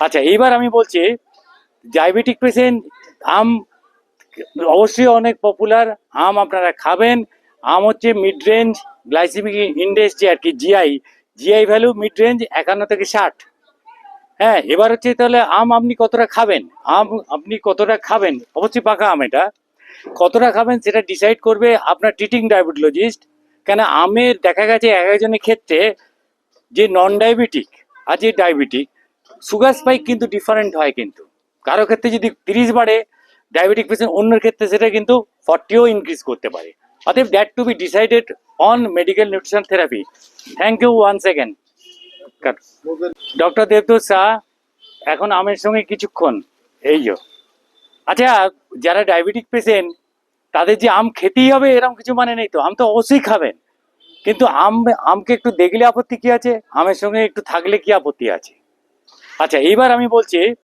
আচ্ছা এইবার আমি বলছি ডায়াবেটিক পেশেন্ট আম অবশ্যই অনেক পপুলার আম আপনারা খাবেন। আম হচ্ছে মিড রেঞ্জ গ্লাইসেমিক ইন্ডেক্স যে আর কি GI GI value mid range একান্ন থেকে ষাট। হ্যাঁ এবার হচ্ছে তাহলে আম আপনি কতটা খাবেন? আম আপনি কতটা খাবেন? অবশ্যই পাকা আম এটা। কতটা খাবেন সেটা ডিসাইড করবে আপনার ট্রিটিং ডায়াবেটোলজিস্ট কেন আমের দেখা গেছে এক একজনের ক্ষেত্রে যে নন ডায়াবেটিক আর যে ডায়াবেটিক সুগার স্পাইক কিন্তু ডিফারেন্ট হয় কিন্তু। কারও ক্ষেত্রে যদি তিরিশ বাড়ে ডায়াবেটিক পেশেন্ট অন্যের ক্ষেত্রে সেটা কিন্তু ফর্টিও ইনক্রিজ করতে পারে। অতএব that to be decided on medical nutrition therapy thank you one second doctor Debdut Shah এখন আমের সঙ্গে কিছুক্ষণ, এই আচ্ছা যারা ডায়াবেটিক পেশেন্ট তাদের যে আম খেতেই হবে এরকম কিছু মানে নেই তো। আম তো অবশ্যই খাবেন। কিন্তু আম, আমকে একটু দেখলে আপত্তি কি আছে? আমের সঙ্গে একটু থাকলে কি আপত্তি আছে? আচ্ছা এইবার আমি বলছি